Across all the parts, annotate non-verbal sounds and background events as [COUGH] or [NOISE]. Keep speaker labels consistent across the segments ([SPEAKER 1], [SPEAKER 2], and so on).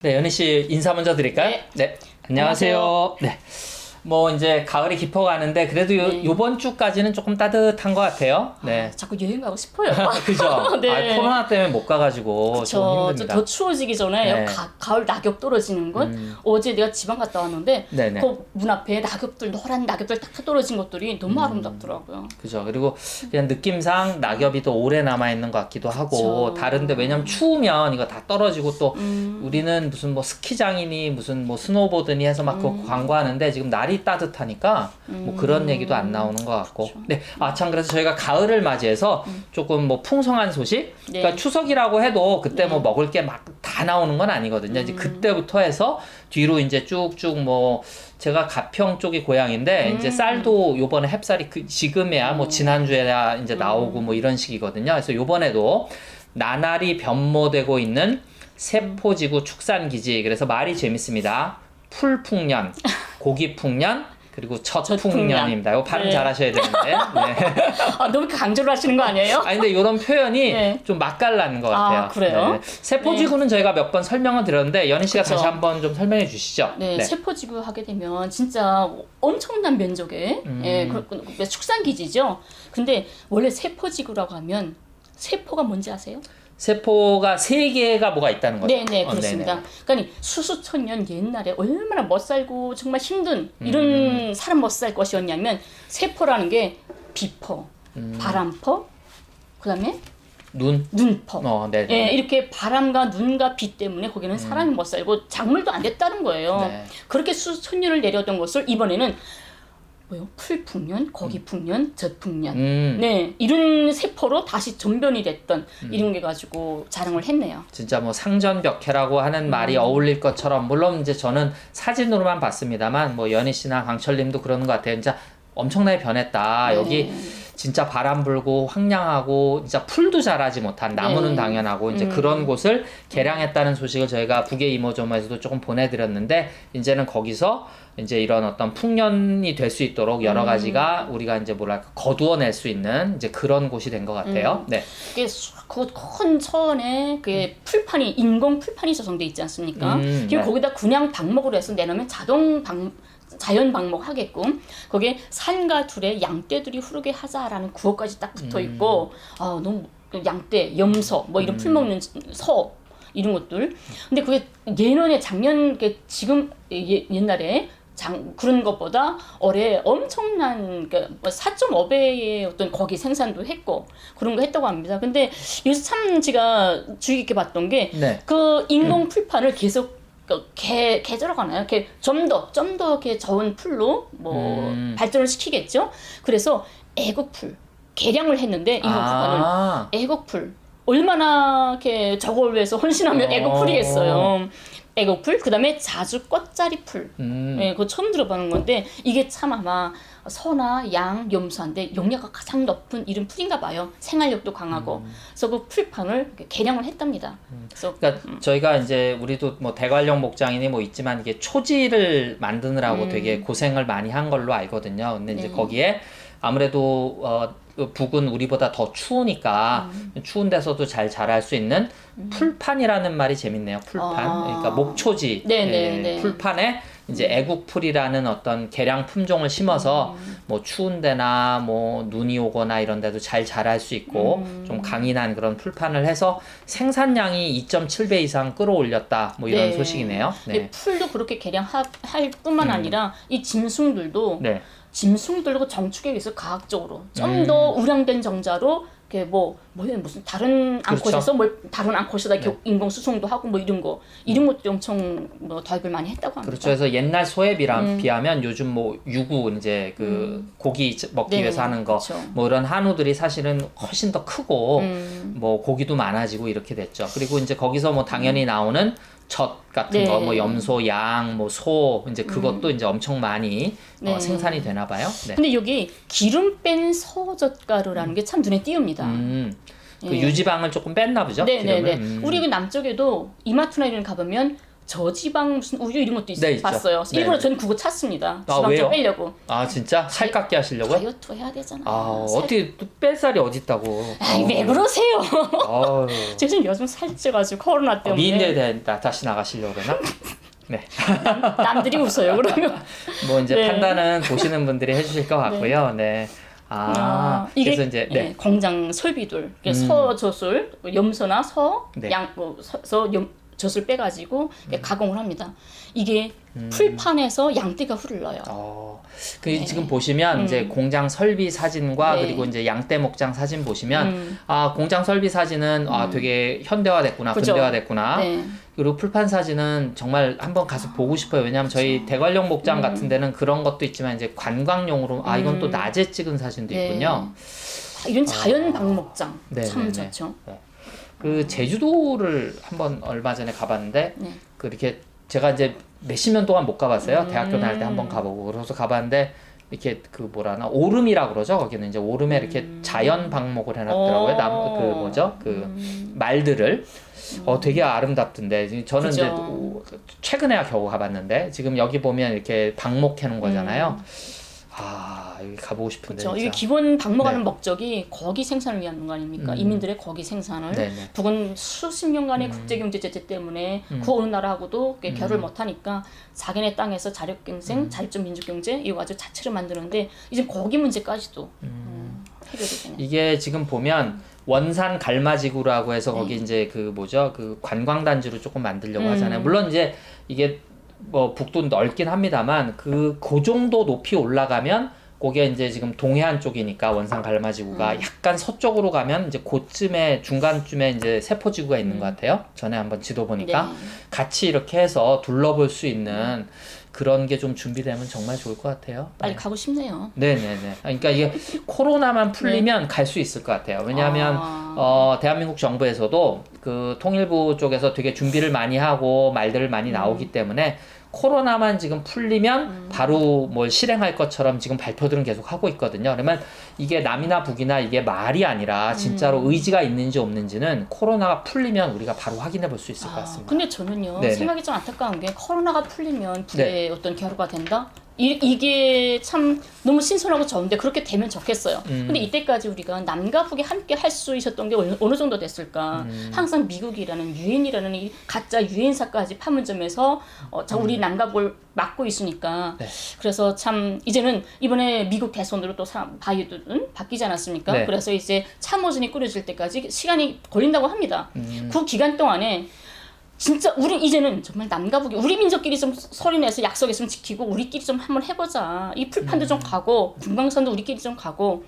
[SPEAKER 1] 네, 연희 씨 인사 먼저 드릴까요?
[SPEAKER 2] 네.
[SPEAKER 1] 안녕하세요. 네. 뭐 이제 가을이 깊어가는데 그래도 요,
[SPEAKER 2] 네.
[SPEAKER 1] 요번 주까지는 조금 따뜻한 것 같아요. 네.
[SPEAKER 2] 자꾸 여행 가고 싶어요.
[SPEAKER 1] 그죠? [LAUGHS]
[SPEAKER 2] 네.
[SPEAKER 1] 아, 코로나 때문에 못 가가지고 좀
[SPEAKER 2] 저,
[SPEAKER 1] 힘듭니다.
[SPEAKER 2] 더 추워지기 전에
[SPEAKER 1] 네.
[SPEAKER 2] 가, 가을 낙엽 떨어지는 것
[SPEAKER 1] 음.
[SPEAKER 2] 어제 내가 지방 갔다 왔는데
[SPEAKER 1] 네네.
[SPEAKER 2] 그 문 앞에 낙엽들 노란 낙엽들 딱 떨어진 것들이 너무
[SPEAKER 1] 음.
[SPEAKER 2] 아름답더라고요.
[SPEAKER 1] 그죠. 그리고 그냥 느낌상 낙엽이 더 오래 남아 있는 것 같기도 하고
[SPEAKER 2] 그쵸.
[SPEAKER 1] 다른데 왜냐면 추우면 이거 다 떨어지고 또
[SPEAKER 2] 음.
[SPEAKER 1] 우리는 무슨 뭐 스키장이니 무슨 뭐 스노보드니 해서 막 그거
[SPEAKER 2] 음.
[SPEAKER 1] 광고하는데 지금 날이 따뜻하니까 뭐 그런 얘기도 안 나오는 것 같고. 네. 아, 참 그래서 저희가 가을을 맞이해서 조금 뭐 풍성한 소식?
[SPEAKER 2] 네.
[SPEAKER 1] 그러니까 추석이라고 해도 그때 뭐
[SPEAKER 2] 네.
[SPEAKER 1] 먹을 게 막 다 나오는 건 아니거든요.
[SPEAKER 2] 음.
[SPEAKER 1] 이제 그때부터 해서 뒤로 이제 쭉쭉 뭐 제가 가평 쪽이 고향인데
[SPEAKER 2] 음.
[SPEAKER 1] 이제 쌀도 요번에 햅쌀이 그 지금에야 뭐 지난주에야 이제 나오고
[SPEAKER 2] 음.
[SPEAKER 1] 뭐 이런 식이거든요. 그래서 요번에도 나날이 변모되고 있는 세포지구 축산기지 그래서 말이 재밌습니다. 풀풍년, [LAUGHS] 고기풍년 그리고 젖풍년입니다. 이거 발음
[SPEAKER 2] 네.
[SPEAKER 1] 잘하셔야 되는데. [LAUGHS] 네.
[SPEAKER 2] 아, 너무 강조를 하시는 거 아니에요?
[SPEAKER 1] 아니 근데 이런 표현이
[SPEAKER 2] 네.
[SPEAKER 1] 좀 맛깔나는 것 같아요.
[SPEAKER 2] 아, 그래요?
[SPEAKER 1] 세포지구는 저희가 몇 번 설명을 드렸는데 연희 씨가
[SPEAKER 2] 그쵸.
[SPEAKER 1] 다시 한번 좀 설명해 주시죠.
[SPEAKER 2] 네, 세포지구 하게 되면 진짜 엄청난 면적의
[SPEAKER 1] 음.
[SPEAKER 2] 예, 그, 그, 그 축산기지죠. 근데 원래 세포지구라고 하면 세포가 뭔지 아세요?
[SPEAKER 1] 세포가 세 개가 뭐가 있다는 거죠.
[SPEAKER 2] 네, 네,
[SPEAKER 1] 어,
[SPEAKER 2] 그렇습니다.
[SPEAKER 1] 네네.
[SPEAKER 2] 그러니까 수수천 년 옛날에 얼마나 못 살고 정말 힘든 이런
[SPEAKER 1] 음.
[SPEAKER 2] 사람 못 살 것이었냐면 세포라는 게 비포,
[SPEAKER 1] 음.
[SPEAKER 2] 바람포, 그다음에
[SPEAKER 1] 눈.
[SPEAKER 2] 눈포.
[SPEAKER 1] 어, 네.
[SPEAKER 2] 예, 이렇게 바람과 눈과 비 때문에 거기는 사람이 못 살고 작물도 안 됐다는 거예요.
[SPEAKER 1] 네.
[SPEAKER 2] 그렇게 수천 년을 내려던 것을 이번에는 뭐요? 풀풍년, 거기풍년, 젖풍년.
[SPEAKER 1] 음.
[SPEAKER 2] 네, 이런 세포로 다시 전변이 됐던 이런 게 가지고 자랑을 했네요.
[SPEAKER 1] 진짜 뭐 상전벽해라고 하는 말이
[SPEAKER 2] 음.
[SPEAKER 1] 어울릴 것처럼 물론 이제 저는 사진으로만 봤습니다만 뭐 연희 씨나 강철님도 그러는 것 같아요. 진짜 엄청나게 변했다.
[SPEAKER 2] 네.
[SPEAKER 1] 여기 진짜 바람 불고 황량하고 진짜 풀도 자라지 못한 나무는
[SPEAKER 2] 네.
[SPEAKER 1] 당연하고 이제
[SPEAKER 2] 음.
[SPEAKER 1] 그런 곳을 개량했다는 소식을 저희가 북의 이모저모에서도 조금 보내드렸는데 이제는 거기서 이제 이런 어떤 풍년이 될 수 있도록 여러
[SPEAKER 2] 음.
[SPEAKER 1] 가지가 우리가 이제 뭐랄까 거두어낼 수 있는 이제 그런 곳이 된 것 같아요. 네.
[SPEAKER 2] 그게 그큰 천에 그게 풀판이 인공 풀판이 조성돼 있지 않습니까?
[SPEAKER 1] 음,
[SPEAKER 2] 그리고
[SPEAKER 1] 네.
[SPEAKER 2] 거기다 그냥 방목으로 해서 내놓으면 자동 방 자연 방목 하게끔 거기에 산과 둘에 양떼들이 흐르게 하자라는 구호까지 딱 붙어
[SPEAKER 1] 음.
[SPEAKER 2] 있고 아 너무 그 양떼, 염소 뭐 이런 풀 먹는 소 이런 것들. 근데 그게 예년에 작년 그 지금 예, 옛날에 장 그런 것보다 올해 엄청난 그러니까 4.5배의 어떤 거기 생산도 했고 그런 거 했다고 합니다. 근데 요새 참 제가 주의 깊게 봤던 게
[SPEAKER 1] 네.
[SPEAKER 2] 그 인공 풀판을 계속 그 개, 개절하가나요? 이렇게 좀 더, 좀 더 이렇게 저은 풀로 뭐
[SPEAKER 1] 음.
[SPEAKER 2] 발전을 시키겠죠? 그래서 애국풀, 개량을 했는데 인공 풀판을
[SPEAKER 1] 아.
[SPEAKER 2] 애국풀 얼마나 이렇게 저걸 위해서 헌신하면
[SPEAKER 1] 어.
[SPEAKER 2] 애국풀이겠어요. 애국풀, 그 다음에 자주 꽃자리풀.
[SPEAKER 1] 음.
[SPEAKER 2] 예, 그거 처음 들어보는 건데 이게 참 아마 소나 양, 염소한테 용량가 가장 높은 이런 풀인가 봐요. 생활력도 강하고. 그래서 그 풀판을 개량을 했답니다. 그래서
[SPEAKER 1] 그러니까 저희가 이제 우리도 뭐 대관령 목장이니 뭐 있지만 이게 초지를 만드느라고
[SPEAKER 2] 음.
[SPEAKER 1] 되게 고생을 많이 한 걸로 알거든요. 근데 이제
[SPEAKER 2] 네.
[SPEAKER 1] 거기에 아무래도 어 북은 우리보다 더 추우니까
[SPEAKER 2] 음.
[SPEAKER 1] 추운 데서도 잘 자랄 수 있는 풀판이라는 말이 재밌네요. 풀판.
[SPEAKER 2] 아.
[SPEAKER 1] 그러니까 목초지.
[SPEAKER 2] 네, 네,
[SPEAKER 1] 예,
[SPEAKER 2] 네.
[SPEAKER 1] 풀판에 이제 애국풀이라는 어떤 개량 품종을 심어서
[SPEAKER 2] 음.
[SPEAKER 1] 뭐 추운 데나 뭐 눈이 오거나 이런 데도 잘 자랄 수 있고
[SPEAKER 2] 음.
[SPEAKER 1] 좀 강인한 그런 풀판을 해서 생산량이 2.7배 이상 끌어올렸다 뭐 이런
[SPEAKER 2] 네.
[SPEAKER 1] 소식이네요. 네.
[SPEAKER 2] 풀도 그렇게 개량할 뿐만 아니라 이 짐승들도
[SPEAKER 1] 네.
[SPEAKER 2] 짐승들과 정축에 의해서 과학적으로 좀
[SPEAKER 1] 음.
[SPEAKER 2] 더 우량된 정자로 이렇게 뭐 뭐야 무슨 다른
[SPEAKER 1] 그렇죠.
[SPEAKER 2] 암컷에서 뭘 다른 암컷에다 이렇게
[SPEAKER 1] 네.
[SPEAKER 2] 인공 수송도 하고 뭐 이런 거 이런 것도 엄청 뭐 도입을 많이 했다고 합니다.
[SPEAKER 1] 그렇죠. 그래서 옛날 소에 비하,
[SPEAKER 2] 음.
[SPEAKER 1] 비하면 요즘 뭐 유구 이제 그 고기 먹기
[SPEAKER 2] 네,
[SPEAKER 1] 위해서 하는 거
[SPEAKER 2] 그렇죠.
[SPEAKER 1] 뭐 이런 한우들이 사실은 훨씬 더 크고
[SPEAKER 2] 음.
[SPEAKER 1] 뭐 고기도 많아지고 이렇게 됐죠. 그리고 이제 거기서 뭐 당연히 나오는 젖 같은
[SPEAKER 2] 네.
[SPEAKER 1] 거, 뭐 염소, 양, 뭐 소, 이제 그것도 이제 엄청 많이
[SPEAKER 2] 네.
[SPEAKER 1] 어, 생산이 되나 봐요. 네.
[SPEAKER 2] 근데 여기 기름 뺀 서젓가루라는 게 참 눈에 띄웁니다.
[SPEAKER 1] 음, 그
[SPEAKER 2] 예.
[SPEAKER 1] 유지방을 조금 뺐나 보죠.
[SPEAKER 2] 네네네.
[SPEAKER 1] 기름을? 음.
[SPEAKER 2] 우리 그 남쪽에도 이마트나 이런 데 가보면 저지방 무슨 우유 이런 것도 있어요.
[SPEAKER 1] 네, 있죠.
[SPEAKER 2] 봤어요.
[SPEAKER 1] 네,
[SPEAKER 2] 일부러
[SPEAKER 1] 네.
[SPEAKER 2] 전 그거 찾습니다.
[SPEAKER 1] 아,
[SPEAKER 2] 지방
[SPEAKER 1] 왜요?
[SPEAKER 2] 좀 빼려고.
[SPEAKER 1] 아 진짜 살 깎게 하시려고요?
[SPEAKER 2] 다이어트 해야 되잖아.
[SPEAKER 1] 아
[SPEAKER 2] 살-
[SPEAKER 1] 어떻게 또 뺄살이 어딨다고?
[SPEAKER 2] 아이, 왜 그러세요?
[SPEAKER 1] 아유. [LAUGHS]
[SPEAKER 2] 제가 지금 요즘 살쪄가지고 코로나
[SPEAKER 1] 아,
[SPEAKER 2] 때문에
[SPEAKER 1] 미인대에 대해 나 다시 나가시려고 그러나? [LAUGHS] 네.
[SPEAKER 2] 남들이 웃어요. 그러면 [LAUGHS]
[SPEAKER 1] 뭐 이제
[SPEAKER 2] 네.
[SPEAKER 1] 판단은 보시는 분들이 해주실 것 같고요. 네. 아,
[SPEAKER 2] 아, 이게
[SPEAKER 1] 그래서 이제
[SPEAKER 2] 예,
[SPEAKER 1] 네.
[SPEAKER 2] 공장 설비들 이게
[SPEAKER 1] 음.
[SPEAKER 2] 서젖을 염소나 서,
[SPEAKER 1] 네.
[SPEAKER 2] 양, 뭐, 서, 서 염, 젖을 빼가지고
[SPEAKER 1] 음.
[SPEAKER 2] 가공을 합니다. 이게 풀판에서 양떼가 흐르러요.
[SPEAKER 1] 어, 그
[SPEAKER 2] 네.
[SPEAKER 1] 지금 보시면 이제 공장 설비 사진과
[SPEAKER 2] 네.
[SPEAKER 1] 그리고 이제 양떼 목장 사진 보시면
[SPEAKER 2] 음.
[SPEAKER 1] 아 공장 설비 사진은 아 되게 현대화됐구나
[SPEAKER 2] 그죠.
[SPEAKER 1] 근대화됐구나
[SPEAKER 2] 네.
[SPEAKER 1] 그리고 풀판 사진은 정말 한번 가서 보고 싶어요 왜냐하면 저희 대관령 목장
[SPEAKER 2] 음.
[SPEAKER 1] 같은 데는 그런 것도 있지만 이제 관광용으로 아 이건 또 낮에 찍은 사진도
[SPEAKER 2] 네.
[SPEAKER 1] 있군요
[SPEAKER 2] 아, 이런 자연 방목장
[SPEAKER 1] 네,
[SPEAKER 2] 참
[SPEAKER 1] 네, 네.
[SPEAKER 2] 좋죠.
[SPEAKER 1] 그 제주도를 한번 얼마 전에 가봤는데
[SPEAKER 2] 네.
[SPEAKER 1] 그 이렇게 제가 이제 몇십 년 동안 못 가봤어요.
[SPEAKER 2] 음.
[SPEAKER 1] 대학교 다닐 때 한번 가보고 그래서 가봤는데 이렇게 그 뭐라나 오름이라 그러죠. 거기는 이제 오름에 이렇게 자연 방목을 해놨더라고요.
[SPEAKER 2] 어.
[SPEAKER 1] 남그 뭐죠 그
[SPEAKER 2] 음.
[SPEAKER 1] 말들을 어 되게 아름답던데 저는 이제
[SPEAKER 2] 그죠.
[SPEAKER 1] 또 최근에야 겨우 가봤는데 지금 여기 보면 이렇게 방목해 놓은 거잖아요. 아 여기 가보고 싶은데
[SPEAKER 2] 그렇죠. 이게
[SPEAKER 1] 진짜.
[SPEAKER 2] 기본 방목하는
[SPEAKER 1] 네.
[SPEAKER 2] 목적이 거기 생산을 위한 거 아닙니까?
[SPEAKER 1] 음.
[SPEAKER 2] 이민들의 거기 생산을
[SPEAKER 1] 네네.
[SPEAKER 2] 북은 수십 년간의 국제경제 제재 때문에
[SPEAKER 1] 음.
[SPEAKER 2] 그 어느 나라하고도 이렇게 결을
[SPEAKER 1] 음.
[SPEAKER 2] 못하니까 자기네 땅에서 자력경쟁, 자립적 민주경제 이거 가지고 자체를 만드는데 이제 거기 문제까지도 음, 해결이 되네.
[SPEAKER 1] 이게 지금 보면 원산 갈마지구라고 해서 거기
[SPEAKER 2] 네.
[SPEAKER 1] 이제 그 뭐죠 그 관광 단지로 조금 만들려고
[SPEAKER 2] 음.
[SPEAKER 1] 하잖아요. 물론 이제 이게 뭐 북도 넓긴 합니다만 그 그 정도 높이 올라가면 그게 이제 지금 동해안 쪽이니까 원산 갈마지구가
[SPEAKER 2] 음.
[SPEAKER 1] 약간 서쪽으로 가면 이제 그쯤에 중간쯤에 이제 세포지구가 있는
[SPEAKER 2] 음.
[SPEAKER 1] 것 같아요. 전에 한번 지도 보니까
[SPEAKER 2] 네.
[SPEAKER 1] 같이 이렇게 해서 둘러볼 수 있는 그런 게 좀 준비되면 정말 좋을 것 같아요.
[SPEAKER 2] 빨리 가고 싶네요.
[SPEAKER 1] 네네네. 그러니까 이게 코로나만 풀리면 갈 수 있을 것 같아요. 왜냐하면
[SPEAKER 2] 네. 아.
[SPEAKER 1] 어, 대한민국 정부에서도 그 통일부 쪽에서 되게 준비를 많이 하고 말들을 많이
[SPEAKER 2] 음.
[SPEAKER 1] 나오기 때문에 코로나만 지금 풀리면 바로 뭘 실행할 것처럼 지금 발표들은 계속 하고 있거든요. 그러면 이게 남이나 북이나 이게 말이 아니라 진짜로
[SPEAKER 2] 음.
[SPEAKER 1] 의지가 있는지 없는지는 코로나가 풀리면 우리가 바로 확인해 볼 수 있을 것
[SPEAKER 2] 아,
[SPEAKER 1] 같습니다.
[SPEAKER 2] 근데 저는요
[SPEAKER 1] 네네.
[SPEAKER 2] 생각이 좀 안타까운 게 코로나가 풀리면 불의
[SPEAKER 1] 네.
[SPEAKER 2] 어떤 결과가 된다. 이, 이게 참 너무 신선하고 좋은데 그렇게 되면 좋겠어요.
[SPEAKER 1] 음.
[SPEAKER 2] 근데 이때까지 우리가 남과 북이 함께 할 수 있었던 게 어느, 어느 정도 됐을까?
[SPEAKER 1] 음.
[SPEAKER 2] 항상 미국이라는 유엔이라는 이 가짜 유엔사까지 판문점에서 어, 자, 우리 남과 북을 막고 있으니까
[SPEAKER 1] 음. 네.
[SPEAKER 2] 그래서 참 이제는 이번에 미국 대선으로 또 사람 바이든 바뀌지 않았습니까?
[SPEAKER 1] 네.
[SPEAKER 2] 그래서 이제 참모진이 꾸려질 때까지 시간이 걸린다고 합니다.
[SPEAKER 1] 음.
[SPEAKER 2] 그 기간 동안에 진짜 우리 이제는 정말 남과 북이 우리 민족끼리 좀 소리 내서 약속했으면 지키고 우리끼리 좀 한번 해보자. 이 풀판도
[SPEAKER 1] 음.
[SPEAKER 2] 좀 가고 금강산도 우리끼리 좀 가고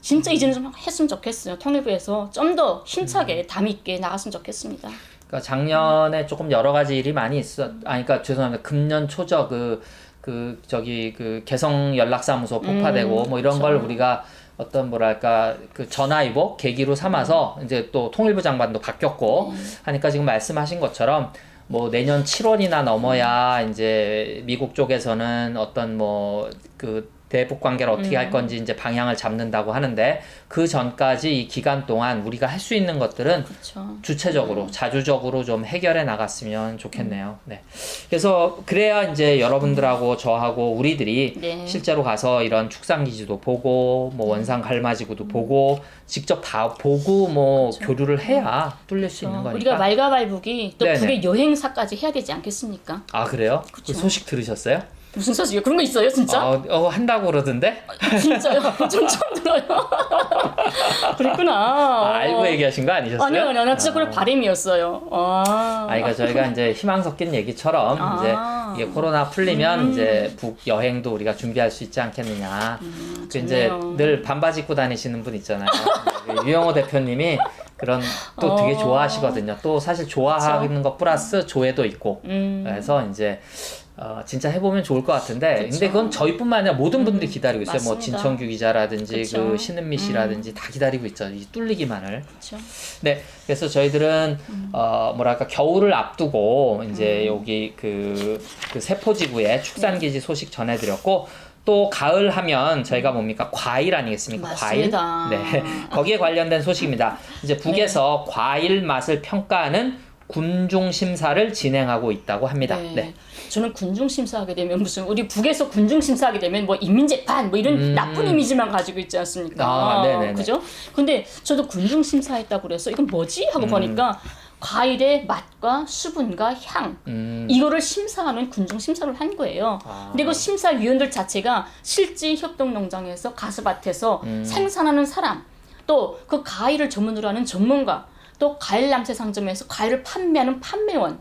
[SPEAKER 2] 진짜 이제는 좀 했으면 좋겠어요. 통일부에서 좀 더 힘차게 담 있게 나갔으면 좋겠습니다.
[SPEAKER 1] 그러니까 작년에 조금 여러 가지 일이 많이 있었. 아, 그러니까 죄송합니다. 금년 초저 그, 그 저기 그 개성 연락사무소 폭파되고
[SPEAKER 2] 음,
[SPEAKER 1] 뭐 이런 걸
[SPEAKER 2] 그렇죠.
[SPEAKER 1] 우리가 어떤 뭐랄까 그 전화위복 계기로 삼아서
[SPEAKER 2] 음.
[SPEAKER 1] 이제 또 통일부 장관도 바뀌었고 하니까 지금 말씀하신 것처럼 뭐 내년 7월이나 넘어야 이제 미국 쪽에서는 어떤 뭐그 대북 관계를 어떻게 할 건지 이제 방향을 잡는다고 하는데 그 전까지 이 기간 동안 우리가 할 수 있는 것들은
[SPEAKER 2] 그렇죠.
[SPEAKER 1] 주체적으로 자주적으로 좀 해결해 나갔으면 좋겠네요. 네. 그래서 그래야 이제 여러분들하고 저하고 우리들이
[SPEAKER 2] 네.
[SPEAKER 1] 실제로 가서 이런 축산 기지도 보고 뭐 원산 갈마지구도 보고 직접 다 보고 뭐 교류를 해야 뚫릴 수 있는
[SPEAKER 2] 어,
[SPEAKER 1] 거니까.
[SPEAKER 2] 우리가 말과 발북이 또
[SPEAKER 1] 네네.
[SPEAKER 2] 북의 여행사까지 해야 되지 않겠습니까?
[SPEAKER 1] 아 그래요? 그
[SPEAKER 2] 그쵸.
[SPEAKER 1] 소식 들으셨어요?
[SPEAKER 2] 무슨 소식이요? 그런 거 있어요, 진짜?
[SPEAKER 1] 어, 어, 한다고 그러던데?
[SPEAKER 2] 진짜요? [LAUGHS] 전 처음 들어요. [LAUGHS] 그랬구나.
[SPEAKER 1] 아, 알고 얘기하신 거 아니셨어요?
[SPEAKER 2] 아니요, 아니요, 나 진짜 그걸 바람이었어요. 아,
[SPEAKER 1] 아, 그러니까 저희가 이제 희망 섞인 얘기처럼
[SPEAKER 2] 아.
[SPEAKER 1] 이제 이게 코로나 풀리면
[SPEAKER 2] 음.
[SPEAKER 1] 이제 북 여행도 우리가 준비할 수 있지 않겠느냐. 그 이제
[SPEAKER 2] 좋네요.
[SPEAKER 1] 늘 반바지 입고 다니시는 분 있잖아요. 그 유영호 대표님이 그런 또 되게
[SPEAKER 2] 어.
[SPEAKER 1] 좋아하시거든요. 또 사실 좋아하는 것 플러스 조회도 있고.
[SPEAKER 2] 음,
[SPEAKER 1] 그래서 이제 어, 진짜 해보면 좋을 것 같은데,
[SPEAKER 2] 그쵸.
[SPEAKER 1] 근데 그건 저희뿐만 아니라 모든 분들이 기다리고 있어요. 뭐
[SPEAKER 2] 맞습니다.
[SPEAKER 1] 진청규 기자라든지
[SPEAKER 2] 그쵸. 음.
[SPEAKER 1] 그 신은미 씨라든지 다 기다리고 있죠. 이 뚫리기만을.
[SPEAKER 2] 그렇죠.
[SPEAKER 1] 네, 그래서 저희들은 어 뭐랄까 겨울을 앞두고 이제
[SPEAKER 2] 음.
[SPEAKER 1] 여기 그, 그 세포지구의 축산기지 소식 전해드렸고 또 가을 하면 저희가 뭡니까 과일 아니겠습니까?
[SPEAKER 2] 맞습니다.
[SPEAKER 1] 과일. 네, 거기에 관련된 소식입니다. 이제 북에서 과일 맛을 평가하는 군중 심사를 진행하고 있다고 합니다.
[SPEAKER 2] 네.
[SPEAKER 1] 네.
[SPEAKER 2] 저는 군중 심사하게 되면 무슨 우리 북에서 군중 심사하게 되면 뭐 인민 재판 뭐 이런
[SPEAKER 1] 음.
[SPEAKER 2] 나쁜 이미지만 가지고 있지 않습니까?
[SPEAKER 1] 아, 네네네.
[SPEAKER 2] 그죠? 근데 저도 군중 심사했다고 그래서 이건 뭐지 하고
[SPEAKER 1] 음.
[SPEAKER 2] 보니까 과일의 맛과 수분과 향
[SPEAKER 1] 음.
[SPEAKER 2] 이거를 심사하는 군중 심사를 한 거예요.
[SPEAKER 1] 아.
[SPEAKER 2] 근데 그 심사위원들 자체가 실제 협동농장에서 가스밭에서
[SPEAKER 1] 음.
[SPEAKER 2] 생산하는 사람, 또 그 과일을 전문으로 하는 전문가, 또 과일 남새 상점에서 과일을 판매하는 판매원,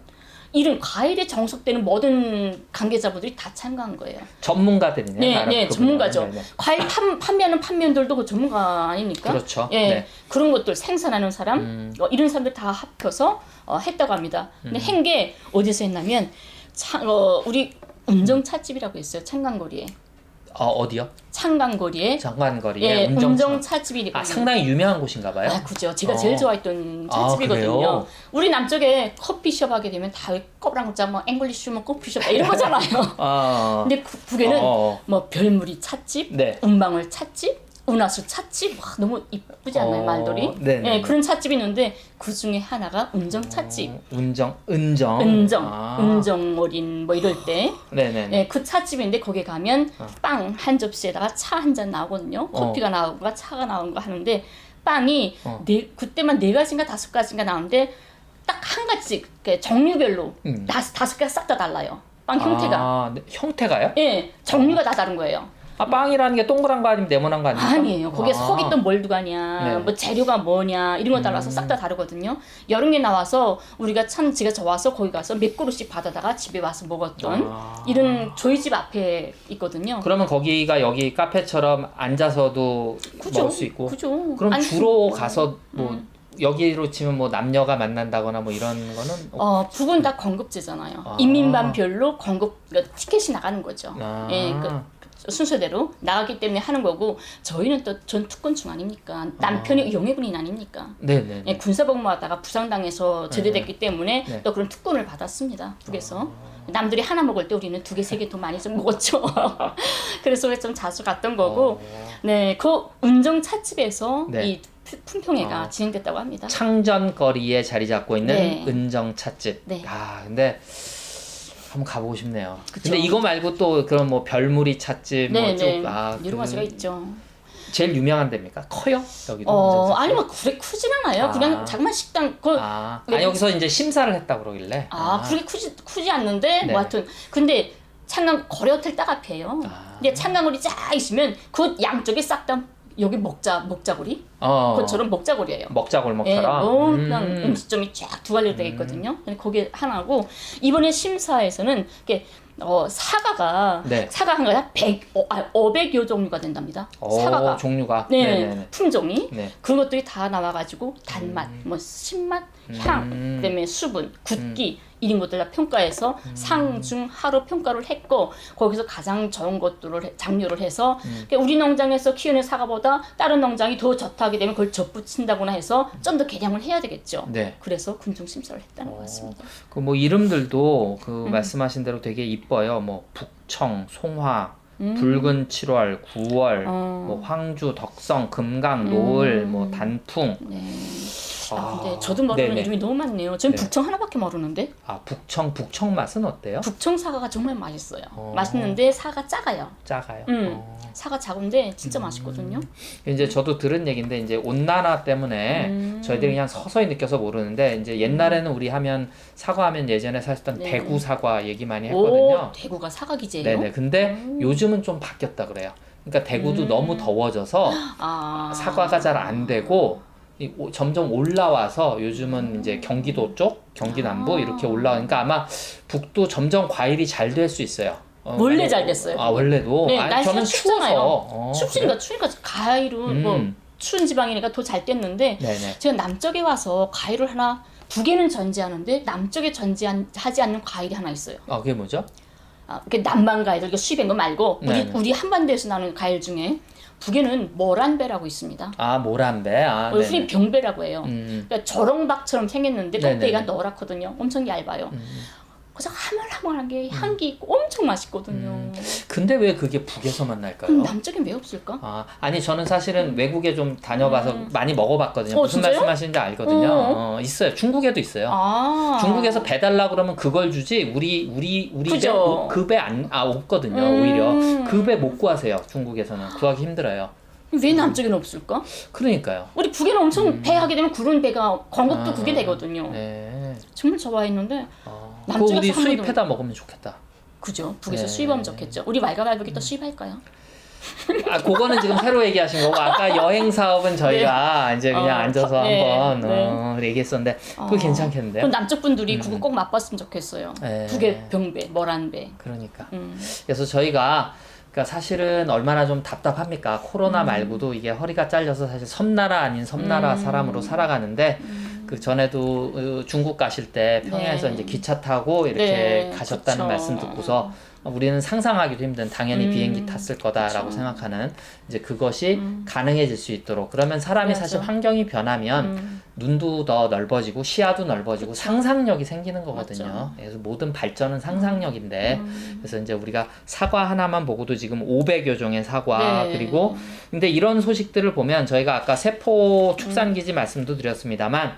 [SPEAKER 2] 이런 과일에 정속되는 모든 관계자분들이 다 참가한 거예요.
[SPEAKER 1] 전문가들이네요.
[SPEAKER 2] 네, 네. 전문가죠.
[SPEAKER 1] 네, 네.
[SPEAKER 2] 과일 판, 판매하는 판매원들도 그 전문가 아닙니까?
[SPEAKER 1] 그렇죠.
[SPEAKER 2] 예,
[SPEAKER 1] 네.
[SPEAKER 2] 그런 것들 생산하는 사람
[SPEAKER 1] 음.
[SPEAKER 2] 어, 이런 사람들 다 합쳐서 어, 했다고 합니다. 근데 한게 어디서 했냐면 차, 어, 우리 운정 찻집이라고 있어요. 창간거리에
[SPEAKER 1] 어, 어디요?
[SPEAKER 2] 창간거리에
[SPEAKER 1] 장관거리에
[SPEAKER 2] 예.
[SPEAKER 1] 운정
[SPEAKER 2] 찻집이
[SPEAKER 1] 아, 상당히 유명한 곳인가 봐요.
[SPEAKER 2] 아, 그죠. 제가
[SPEAKER 1] 어.
[SPEAKER 2] 제일 좋아했던
[SPEAKER 1] 아,
[SPEAKER 2] 찻집이거든요.
[SPEAKER 1] 그래요?
[SPEAKER 2] 우리 남쪽에 커피숍 하게 되면 다 꼬랑자 뭐 앵글리쉬 뭐 커피숍 이런 거잖아요.
[SPEAKER 1] 아.
[SPEAKER 2] 근데 구- 북에는
[SPEAKER 1] 어.
[SPEAKER 2] 뭐 별무리 찻집,
[SPEAKER 1] 네.
[SPEAKER 2] 운방울 찻집, 운하수 찻집, 와, 너무 이쁘지 않나요
[SPEAKER 1] 어,
[SPEAKER 2] 말들이?
[SPEAKER 1] 네 네.
[SPEAKER 2] 예, 그런 찻집이 있는데 그 중에 하나가 운정 찻집.
[SPEAKER 1] 어, 운정, 은정.
[SPEAKER 2] 은정,
[SPEAKER 1] 아.
[SPEAKER 2] 은정 어린 뭐 이럴 때,
[SPEAKER 1] 네네.
[SPEAKER 2] 예, 그 찻집인데 거기 가면 빵한 접시에다가 차 한 잔 나오거든요.
[SPEAKER 1] 어.
[SPEAKER 2] 커피가 나오고 차가 나오는 거 하는데 빵이
[SPEAKER 1] 어.
[SPEAKER 2] 네 그때만 네 가지인가 다섯 가지인가 나오는데 딱 한 가지 이렇게 종류별로
[SPEAKER 1] 음.
[SPEAKER 2] 다섯 다섯 개가 싹 다 달라요. 빵 형태가.
[SPEAKER 1] 아, 네. 형태가요?
[SPEAKER 2] 예, 종류가 다 다른 거예요.
[SPEAKER 1] 아, 빵이라는 게 동그란 거 아니면 네모난 거 아닙니까?
[SPEAKER 2] 아니에요. 거기에
[SPEAKER 1] 아.
[SPEAKER 2] 석이 또뭘 들어가냐,
[SPEAKER 1] 네.
[SPEAKER 2] 뭐 재료가 뭐냐 이런 거 따라서 싹 다 다르거든요. 개 나와서 우리가 참 제가 좋아서 거기 가서 몇 그릇씩 받아다가 집에 와서 먹었던
[SPEAKER 1] 아.
[SPEAKER 2] 이런 저희 집 앞에 있거든요.
[SPEAKER 1] 그러면 거기가 여기 카페처럼 앉아서도
[SPEAKER 2] 그죠?
[SPEAKER 1] 먹을 수 있고.
[SPEAKER 2] 그죠.
[SPEAKER 1] 그럼
[SPEAKER 2] 아니,
[SPEAKER 1] 주로
[SPEAKER 2] 그-
[SPEAKER 1] 가서 뭐 여기로 치면 뭐 남녀가 만난다거나 뭐 이런 거는 없-
[SPEAKER 2] 어, 북은 다 건급제잖아요.
[SPEAKER 1] 아.
[SPEAKER 2] 인민반별로 건급 그러니까 티켓이 나가는 거죠.
[SPEAKER 1] 아.
[SPEAKER 2] 예, 그 순서대로 나가기 때문에 하는 거고 저희는 또 전 특권층 아닙니까? 남편이 용해군인 아닙니까?
[SPEAKER 1] 네네.
[SPEAKER 2] 예, 군사복무하다가 부상당해서 제대됐기 때문에
[SPEAKER 1] 네.
[SPEAKER 2] 또 그런 특권을 받았습니다. 북에서. 남들이 하나 먹을 때 우리는 두 개, 세 개 더 많이 좀 먹었죠. [LAUGHS] 그래서 좀 자주 갔던 거고, 네, 그 운정 찻집에서
[SPEAKER 1] 네.
[SPEAKER 2] 이 푸- 품평회가
[SPEAKER 1] 어.
[SPEAKER 2] 진행됐다고 합니다.
[SPEAKER 1] 창전거리에 자리 잡고 있는
[SPEAKER 2] 네.
[SPEAKER 1] 은정 찻집.
[SPEAKER 2] 네.
[SPEAKER 1] 아 근데 한번 가보고 싶네요.
[SPEAKER 2] 그쵸.
[SPEAKER 1] 근데 이거 말고 또 그런 뭐 별무리 찻집
[SPEAKER 2] 네,
[SPEAKER 1] 뭐쭉
[SPEAKER 2] 네.
[SPEAKER 1] 아,
[SPEAKER 2] 여러
[SPEAKER 1] 그
[SPEAKER 2] 가지가 있죠.
[SPEAKER 1] 제일 유명한 데입니까? 커요? 여기도
[SPEAKER 2] 어? 아니 뭐 그래 크진 않아요.
[SPEAKER 1] 아.
[SPEAKER 2] 그냥 자그만 식당 그
[SPEAKER 1] 아,
[SPEAKER 2] 네.
[SPEAKER 1] 아 여기서 이제 심사를 했다 그러길래.
[SPEAKER 2] 아, 그렇게 크지, 크지 않는데,
[SPEAKER 1] 네.
[SPEAKER 2] 뭐 하여튼. 근데 창강 거래 호텔 딱 앞이에요.
[SPEAKER 1] 아.
[SPEAKER 2] 근데 창강거리 쫙 있으면 그 양쪽에 싹 다 여기 먹자, 먹자고리?
[SPEAKER 1] 어.
[SPEAKER 2] 그것처럼 먹자고리예요.
[SPEAKER 1] 먹자
[SPEAKER 2] 예,
[SPEAKER 1] 골목처럼.
[SPEAKER 2] 너무
[SPEAKER 1] 음.
[SPEAKER 2] 그냥 음식점이 쫙 두 갈래로 되어 있거든요. 근데 거기 하나고, 이번에 심사에서는 이렇게 어, 사과가,
[SPEAKER 1] 네.
[SPEAKER 2] 사과 한 가지 100, 어, 아, 500여 종류가 된답니다.
[SPEAKER 1] 어,
[SPEAKER 2] 사과가.
[SPEAKER 1] 종류가.
[SPEAKER 2] 네,
[SPEAKER 1] 네네네.
[SPEAKER 2] 품종이.
[SPEAKER 1] 네.
[SPEAKER 2] 그런 것들이 다 나와가지고 단맛, 뭐 신맛, 향,
[SPEAKER 1] 음.
[SPEAKER 2] 그다음에 수분, 굵기 이런 것들 다 평가해서 상중 하로 평가를 했고 거기서 가장 좋은 것들을 해- 장려를 해서
[SPEAKER 1] 음.
[SPEAKER 2] 그러니까 우리 농장에서 키우는 사과보다 다른 농장이 더 좋다 하게 되면 그걸 접붙인다거나 해서 좀 더 개량을 해야 되겠죠.
[SPEAKER 1] 네.
[SPEAKER 2] 그래서 군중 심사를 했다는
[SPEAKER 1] 어.
[SPEAKER 2] 것 같습니다.
[SPEAKER 1] 그 뭐 이름들도 그
[SPEAKER 2] 음.
[SPEAKER 1] 말씀하신 대로 되게 이뻐요. 뭐 북청, 송화, 붉은 7월, 9월,
[SPEAKER 2] 음. 어.
[SPEAKER 1] 뭐 황주, 덕성, 금강, 노을,
[SPEAKER 2] 음.
[SPEAKER 1] 뭐 단풍.
[SPEAKER 2] 네. 아,
[SPEAKER 1] 아,
[SPEAKER 2] 근데 저도 모르는
[SPEAKER 1] 네네.
[SPEAKER 2] 이름이 너무 많네요. 저는
[SPEAKER 1] 네.
[SPEAKER 2] 북청 하나밖에 모르는데
[SPEAKER 1] 아 북청, 북청 맛은 어때요?
[SPEAKER 2] 북청 사과가 정말 맛있어요.
[SPEAKER 1] 어.
[SPEAKER 2] 맛있는데 사과 작아요.
[SPEAKER 1] 작아요.
[SPEAKER 2] 음.
[SPEAKER 1] 어.
[SPEAKER 2] 사과 작은데 진짜 맛있거든요.
[SPEAKER 1] 이제 저도 들은 얘기인데 이제 온난화 때문에
[SPEAKER 2] 음.
[SPEAKER 1] 저희들이 그냥 서서히 느껴서 모르는데 이제 옛날에는 우리 하면 사과하면 예전에 사셨던
[SPEAKER 2] 네.
[SPEAKER 1] 대구 사과 얘기 많이
[SPEAKER 2] 오,
[SPEAKER 1] 했거든요.
[SPEAKER 2] 대구가 사과 기제예요.
[SPEAKER 1] 네네. 근데
[SPEAKER 2] 음.
[SPEAKER 1] 요즘은 좀 바뀌었다 그래요. 그러니까 대구도
[SPEAKER 2] 음.
[SPEAKER 1] 너무 더워져서
[SPEAKER 2] 아.
[SPEAKER 1] 사과가 잘 안 되고 이 오- 점점 올라와서 요즘은 이제 경기도 쪽, 경기 남부
[SPEAKER 2] 아.
[SPEAKER 1] 이렇게 올라오니까 아마 북도 점점 과일이 잘 될 수 있어요. 어,
[SPEAKER 2] 원래 잘 됐어요.
[SPEAKER 1] 아 원래도.
[SPEAKER 2] 네,
[SPEAKER 1] 아,
[SPEAKER 2] 날씨가
[SPEAKER 1] 저는
[SPEAKER 2] 춥잖아요.
[SPEAKER 1] 어,
[SPEAKER 2] 춥으니까 추우니까 과일은 뭐
[SPEAKER 1] 음.
[SPEAKER 2] 추운 지방이니까 더 잘 됐는데?
[SPEAKER 1] 네네.
[SPEAKER 2] 제가 남쪽에 와서 과일을 하나 두 개는 전지하는데 남쪽에 전지하지 않는 과일이 하나 있어요.
[SPEAKER 1] 아 그게 뭐죠?
[SPEAKER 2] 아, 그 남방 과일들 이렇게 수입한 거 말고 우리
[SPEAKER 1] 네네.
[SPEAKER 2] 우리 한반도에서 나오는 과일 중에 북에는 모란배라고 있습니다.
[SPEAKER 1] 아 모란배. 아
[SPEAKER 2] 어, 흔히
[SPEAKER 1] 네네.
[SPEAKER 2] 병배라고 해요.
[SPEAKER 1] 음.
[SPEAKER 2] 그러니까 저렁박처럼 생겼는데. 껍데기가 노랗거든요. 엄청 얇아요.
[SPEAKER 1] 음.
[SPEAKER 2] 그래서 하물하물한 게 향기 있고 엄청 맛있거든요.
[SPEAKER 1] 음. 근데 왜 그게 북에서만 날까요?
[SPEAKER 2] 그럼 남쪽엔 왜 없을까?
[SPEAKER 1] 아, 아니 저는 사실은 외국에 좀 다녀봐서 많이 먹어봤거든요.
[SPEAKER 2] 어,
[SPEAKER 1] 무슨
[SPEAKER 2] 진짜요?
[SPEAKER 1] 말씀하시는지 알거든요.
[SPEAKER 2] 어.
[SPEAKER 1] 어, 있어요. 중국에도 있어요.
[SPEAKER 2] 아.
[SPEAKER 1] 중국에서 배 달라 그러면 그걸 주지 우리 우리 우리
[SPEAKER 2] 그죠.
[SPEAKER 1] 배안아 없거든요.
[SPEAKER 2] 음.
[SPEAKER 1] 오히려 그배못 구하세요. 중국에서는 구하기 힘들어요.
[SPEAKER 2] 왜 남쪽에는 없을까?
[SPEAKER 1] 그러니까요.
[SPEAKER 2] 우리 북에는 엄청 배 하게 되면 구른 배가 광급도
[SPEAKER 1] 아,
[SPEAKER 2] 그게 되거든요.
[SPEAKER 1] 네.
[SPEAKER 2] 정말 좋아했는데
[SPEAKER 1] 어, 그거 우리 수입해다 먹으면 좋겠다.
[SPEAKER 2] 그죠? 북에서
[SPEAKER 1] 네.
[SPEAKER 2] 수입하면 좋겠죠. 우리 말가갈비기 또 수입할까요?
[SPEAKER 1] 아, 그거는 지금 새로 얘기하신 거고 아까 여행 사업은 저희가 이제 그냥
[SPEAKER 2] 어,
[SPEAKER 1] 앉아서
[SPEAKER 2] 네,
[SPEAKER 1] 한번
[SPEAKER 2] 네.
[SPEAKER 1] 어, 얘기했었는데 그거
[SPEAKER 2] 어.
[SPEAKER 1] 괜찮겠는데요?
[SPEAKER 2] 그럼 남쪽 분들이 그거 꼭 맛봤으면 좋겠어요.
[SPEAKER 1] 네.
[SPEAKER 2] 북의 병배, 머란 배.
[SPEAKER 1] 그러니까.
[SPEAKER 2] 음.
[SPEAKER 1] 그래서 저희가 그러니까 사실은 얼마나 좀 답답합니까?
[SPEAKER 2] 음.
[SPEAKER 1] 코로나 말고도 이게 허리가 잘려서 사실 섬나라 아닌 섬나라
[SPEAKER 2] 음.
[SPEAKER 1] 사람으로 살아가는데 그 전에도 어, 중국 가실 때 평양에서
[SPEAKER 2] 네.
[SPEAKER 1] 이제 기차 타고 이렇게
[SPEAKER 2] 네,
[SPEAKER 1] 가셨다는
[SPEAKER 2] 그쵸.
[SPEAKER 1] 말씀 듣고서 우리는 상상하기도 힘든 당연히
[SPEAKER 2] 음,
[SPEAKER 1] 비행기 탔을 거다라고
[SPEAKER 2] 그쵸.
[SPEAKER 1] 생각하는 이제 그것이
[SPEAKER 2] 음.
[SPEAKER 1] 가능해질 수 있도록 그러면 사람이
[SPEAKER 2] 그래야죠.
[SPEAKER 1] 사실 환경이 변하면
[SPEAKER 2] 음.
[SPEAKER 1] 눈도 더 넓어지고 시야도 넓어지고 상상력이 생기는 거거든요.
[SPEAKER 2] 맞죠.
[SPEAKER 1] 그래서 모든 발전은 상상력인데
[SPEAKER 2] 음.
[SPEAKER 1] 그래서 이제 우리가 사과 하나만 보고도 지금 500여 종의 사과
[SPEAKER 2] 네.
[SPEAKER 1] 그리고 근데 이런 소식들을 보면 저희가 아까 세포 축산기지 말씀도 드렸습니다만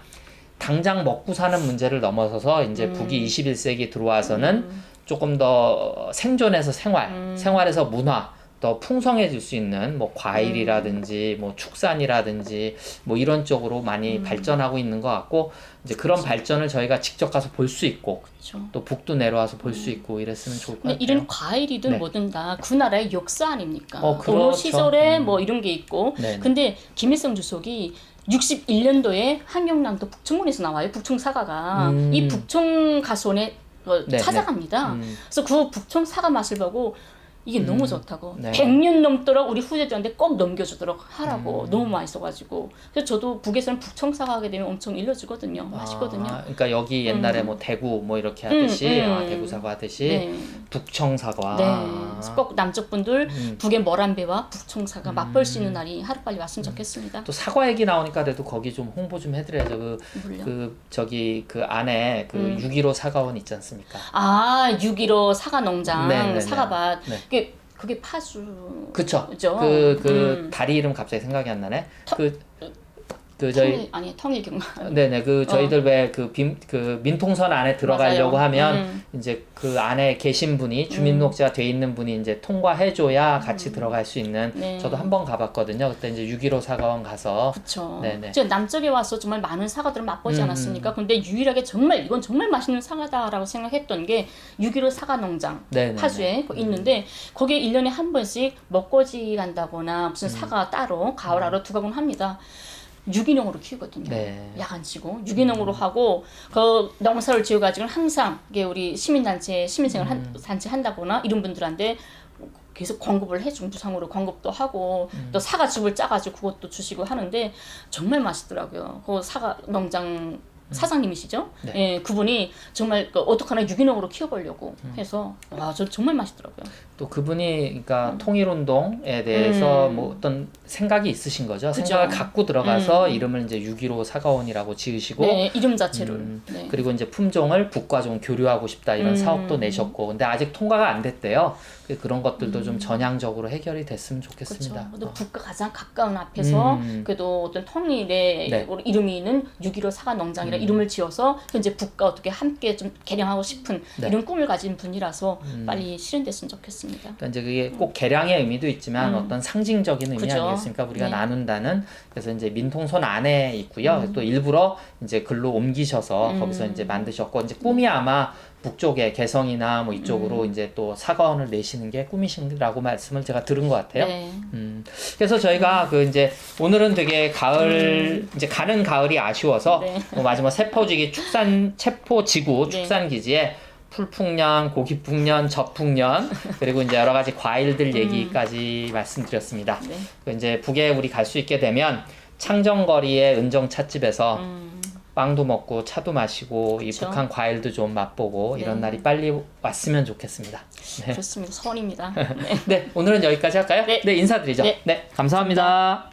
[SPEAKER 1] 당장 먹고 사는 문제를 넘어서서 이제
[SPEAKER 2] 음.
[SPEAKER 1] 북이 21세기 들어와서는 조금 더 생존에서 생활,
[SPEAKER 2] 음.
[SPEAKER 1] 생활에서 문화 더 풍성해질 수 있는 뭐 과일이라든지 뭐 축산이라든지 뭐 이런 쪽으로 많이
[SPEAKER 2] 음.
[SPEAKER 1] 발전하고 있는 것 같고 이제 그런 발전을 저희가 직접 가서 볼 수 있고
[SPEAKER 2] 그렇죠.
[SPEAKER 1] 또 북도 내려와서 볼수 있고 이랬으면 좋을 것 같아요.
[SPEAKER 2] 이런 과일이든
[SPEAKER 1] 네.
[SPEAKER 2] 뭐든 다 그 나라의 역사 아닙니까?
[SPEAKER 1] 어, 그렇죠.
[SPEAKER 2] 시절에
[SPEAKER 1] 음.
[SPEAKER 2] 뭐 이런 게 있고.
[SPEAKER 1] 네.
[SPEAKER 2] 근데 김일성 주석이 61년도에 한경남도 북청문에서 나와요. 북청 사과가
[SPEAKER 1] 음.
[SPEAKER 2] 이 북청 가손에 어,
[SPEAKER 1] 네,
[SPEAKER 2] 찾아갑니다.
[SPEAKER 1] 음.
[SPEAKER 2] 그래서 그 북청 사과 맛을 보고 이게 너무 좋다고
[SPEAKER 1] 네.
[SPEAKER 2] 100년 넘도록 우리 후대들한테 꼭 넘겨주도록 하라고
[SPEAKER 1] 음.
[SPEAKER 2] 너무 맛있어가지고 그래서 저도 북에서는 북청 사과 하게 되면 엄청 일러주거든요 맛있거든요
[SPEAKER 1] 아, 그러니까 여기 옛날에
[SPEAKER 2] 음.
[SPEAKER 1] 뭐 대구 뭐 이렇게 하듯이
[SPEAKER 2] 음, 음.
[SPEAKER 1] 아, 대구 사과 하듯이
[SPEAKER 2] 네.
[SPEAKER 1] 북청 사과.
[SPEAKER 2] 네. 꼭 남쪽 분들
[SPEAKER 1] 음.
[SPEAKER 2] 북의 머란배와 북청사가 맛볼 수 있는 날이 하루빨리 왔으면 좋겠습니다.
[SPEAKER 1] 또 사과 얘기 나오니까 그래도 거기 좀 홍보 좀 해드려야죠. 그. 그 저기 그 안에 그
[SPEAKER 2] 음.
[SPEAKER 1] 6.15 사과원 있지 않습니까?
[SPEAKER 2] 아, 6.15 사과 농장,
[SPEAKER 1] 네, 네, 네.
[SPEAKER 2] 사과밭.
[SPEAKER 1] 네.
[SPEAKER 2] 그게 파주.
[SPEAKER 1] 그쵸.
[SPEAKER 2] 그죠?
[SPEAKER 1] 그, 그
[SPEAKER 2] 음.
[SPEAKER 1] 다리 이름 갑자기 생각이 안 나네.
[SPEAKER 2] 터-
[SPEAKER 1] 그, 그 저희
[SPEAKER 2] 통일, 아니 통일경마. [LAUGHS]
[SPEAKER 1] 네네 그 저희들 왜 그 빔 그 민통선 안에 들어가려고
[SPEAKER 2] 맞아요.
[SPEAKER 1] 하면
[SPEAKER 2] 음.
[SPEAKER 1] 이제 그 안에 계신 분이 주민등록제가 돼 있는 분이 이제 통과해줘야 같이 들어갈 수 있는
[SPEAKER 2] 네.
[SPEAKER 1] 저도 한 번 가봤거든요. 그때 이제 6.15 사과원 가서
[SPEAKER 2] 그렇죠.
[SPEAKER 1] 네네.
[SPEAKER 2] 제가 남쪽에 와서 정말 많은 사과들을 맛보지
[SPEAKER 1] 음.
[SPEAKER 2] 않았습니까? 근데 유일하게 정말 이건 정말 맛있는 사과다라고 생각했던 게 6.15 사과 농장.
[SPEAKER 1] 네네.
[SPEAKER 2] 파주에 그 있는데 거기에 1년에 한 번씩 먹거지 간다거나 무슨
[SPEAKER 1] 음.
[SPEAKER 2] 사과 따로 가을하러 두가곤 합니다. 유기농으로 키우거든요.
[SPEAKER 1] 네.
[SPEAKER 2] 야간 치고 유기농으로 하고 그 농사를 지어가지고 항상 이게 우리 시민단체 시민생활 한,
[SPEAKER 1] 음.
[SPEAKER 2] 단체 한다거나 이런 분들한테 계속 공급을 해주고 무상으로 공급도 하고
[SPEAKER 1] 음.
[SPEAKER 2] 또 사과 즙을 짜가지고 그것도 주시고 하는데 정말 맛있더라고요. 그 사과 농장 사장님이시죠?
[SPEAKER 1] 음. 네.
[SPEAKER 2] 예, 그분이 정말 그 어떡하나 유기농으로 키워보려고
[SPEAKER 1] 음.
[SPEAKER 2] 해서 와, 저 정말 맛있더라고요.
[SPEAKER 1] 또 그분이 그러니까 통일운동에 대해서
[SPEAKER 2] 음.
[SPEAKER 1] 뭐 어떤 생각이 있으신 거죠.
[SPEAKER 2] 그죠.
[SPEAKER 1] 생각을 갖고 들어가서
[SPEAKER 2] 음.
[SPEAKER 1] 이름을 이제 6.15 사과원이라고 지으시고
[SPEAKER 2] 네, 이름 자체를.
[SPEAKER 1] 음,
[SPEAKER 2] 네.
[SPEAKER 1] 그리고 이제 품종을 북과 좀 교류하고 싶다 이런
[SPEAKER 2] 음.
[SPEAKER 1] 사업도 내셨고 근데 아직 통과가 안 됐대요. 그- 그런 것들도 좀 전향적으로 해결이 됐으면
[SPEAKER 2] 그렇죠.
[SPEAKER 1] 좋겠습니다.
[SPEAKER 2] 근데
[SPEAKER 1] 어.
[SPEAKER 2] 북과 가장 가까운 앞에서
[SPEAKER 1] 음.
[SPEAKER 2] 그래도 어떤 통일의
[SPEAKER 1] 네.
[SPEAKER 2] 이름이 있는 6.15 사과 농장이라
[SPEAKER 1] 음.
[SPEAKER 2] 이름을 지어서 현재 북과 어떻게 함께 좀 개량하고 싶은
[SPEAKER 1] 네.
[SPEAKER 2] 이런 꿈을 가진 분이라서
[SPEAKER 1] 음.
[SPEAKER 2] 빨리 실현됐으면 좋겠습니다.
[SPEAKER 1] 그러니까 이제 그게 꼭 개량의 의미도 있지만
[SPEAKER 2] 음.
[SPEAKER 1] 어떤 상징적인 의미
[SPEAKER 2] 그죠.
[SPEAKER 1] 아니겠습니까? 우리가
[SPEAKER 2] 네.
[SPEAKER 1] 나눈다는 그래서 이제 민통선 안에 있고요. 또 일부러 이제 글로 옮기셔서
[SPEAKER 2] 음.
[SPEAKER 1] 거기서 이제 만드셨고 이제 꿈이 아마 북쪽에 개성이나 뭐 이쪽으로
[SPEAKER 2] 음.
[SPEAKER 1] 이제 또 사과원을 내시는 게 꿈이신라고 말씀을 제가 들은 것 같아요.
[SPEAKER 2] 네.
[SPEAKER 1] 음, 그래서 저희가 그 이제 오늘은 되게 가을 이제 가는 가을이 아쉬워서
[SPEAKER 2] 네.
[SPEAKER 1] 뭐 마지막 세포지기 축산 체포 지구
[SPEAKER 2] 네.
[SPEAKER 1] 축산 기지에 풀풍년, 고기풍년, 젖풍년 그리고 이제 여러 가지 과일들 얘기까지 말씀드렸습니다.
[SPEAKER 2] 네.
[SPEAKER 1] 그 이제 북에 우리 갈 수 있게 되면 창정거리의 은정 찻집에서
[SPEAKER 2] 음,
[SPEAKER 1] 빵도 먹고 차도 마시고 이
[SPEAKER 2] 그쵸.
[SPEAKER 1] 북한 과일도 좀 맛보고 이런
[SPEAKER 2] 네.
[SPEAKER 1] 날이 빨리 왔으면 좋겠습니다. 네.
[SPEAKER 2] 좋습니다. 소원입니다. 네. [LAUGHS]
[SPEAKER 1] 네, 오늘은 여기까지 할까요?
[SPEAKER 2] 네.
[SPEAKER 1] 인사드리죠.
[SPEAKER 2] 네.
[SPEAKER 1] 네 감사합니다.